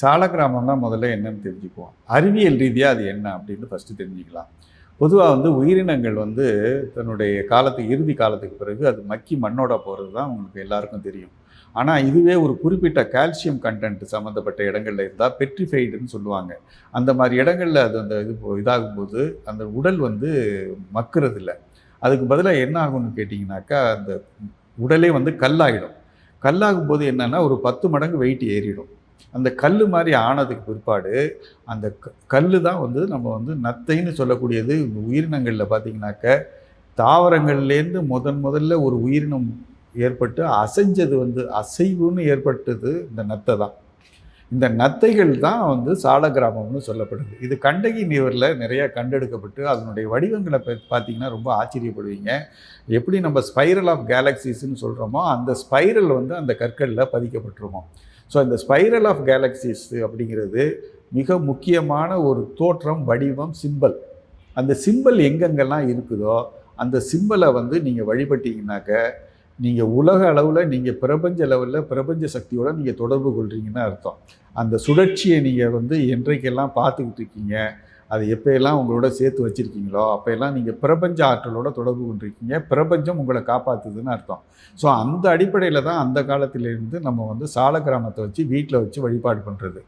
சால கிராமம்னா முதல்ல என்னன்னு தெரிஞ்சுக்குவோம். அறிவியல் ரீதியாக அது என்ன அப்படின்னு ஃபஸ்ட்டு தெரிஞ்சுக்கலாம். பொதுவாக வந்து உயிரினங்கள் வந்து தன்னுடைய காலத்துக்கு இறுதி காலத்துக்கு பிறகு அது மக்கி மண்ணோட போகிறது தான் உங்களுக்கு எல்லாருக்கும் தெரியும். ஆனால் இதுவே ஒரு குறிப்பிட்ட கால்சியம் கண்டென்ட் சம்மந்தப்பட்ட இடங்களில் இருந்தால் பெட்ரிஃபைடுன்னு சொல்லுவாங்க. அந்த மாதிரி இடங்களில் அது அந்த இது இதாகும்போது அந்த உடல் வந்து மக்கிறதில்ல. அதுக்கு பதிலாக என்ன ஆகும்னு கேட்டிங்கனாக்கா அந்த உடலே வந்து கல்லாகிடும் கல்லாகும் போது என்னென்னா ஒரு பத்து மடங்கு வெயிட் ஏறிடும். அந்த கல் மாதிரி ஆனதுக்கு பிற்பாடு அந்த கல் தான் வந்து நம்ம வந்து நத்தைன்னு சொல்லக்கூடியது இந்த உயிரினங்களில் பார்த்தீங்கன்னாக்க தாவரங்கள்லேருந்து முதன் முதல்ல ஒரு உயிரினம் ஏற்பட்டு அசைஞ்சது வந்து அசைவுன்னு ஏற்பட்டது இந்த நத்தை தான். இந்த நத்தைகள் தான் வந்து சால கிராமம்னு சொல்லப்படுது. இது கண்டகி நீரில் நிறையா கண்டெடுக்கப்பட்டு அதனுடைய வடிவங்களை பார்த்தீங்கன்னா ரொம்ப ஆச்சரியப்படுவீங்க. எப்படி நம்ம ஸ்பைரல் ஆஃப் கேலக்சிஸ்ன்னு சொல்கிறோமோ அந்த ஸ்பைரல் வந்து அந்த கற்களில் பதிக்கப்பட்டிருக்கும் ஸோ இந்த ஸ்பைரல் ஆஃப் கேலக்சிஸ் அப்படிங்கிறது மிக முக்கியமான ஒரு தோற்றம் வடிவம் சிம்பல் அந்த சிம்பல் எங்கெங்கெல்லாம் இருக்குதோ அந்த சிம்பலை வந்து நீங்கள் வழிபட்டீங்கன்னாக்க நீங்கள் உலக அளவில் நீங்கள் பிரபஞ்ச லெவலில் பிரபஞ்ச சக்தியோட நீங்கள் தொடர்பு கொள்கிறீங்கன்னு அர்த்தம். அந்த சுழற்சியை நீங்கள் வந்து என்றைக்கெல்லாம் பார்த்துக்கிட்டு இருக்கீங்க அது எப்போயெல்லாம் உங்களோட சேர்த்து வச்சுருக்கீங்களோ அப்போயெல்லாம் நீங்கள் பிரபஞ்ச ஆற்றலோட தொடர்பு கொண்டிருக்கீங்க. பிரபஞ்சம் உங்களை காப்பாற்றுதுன்னு அர்த்தம். ஸோ அந்த அடிப்படையில் தான் அந்த காலத்திலேருந்து நம்ம வந்து சால கிராமத்தை வச்சு வீட்டில் வச்சு வழிபாடு பண்ணுறது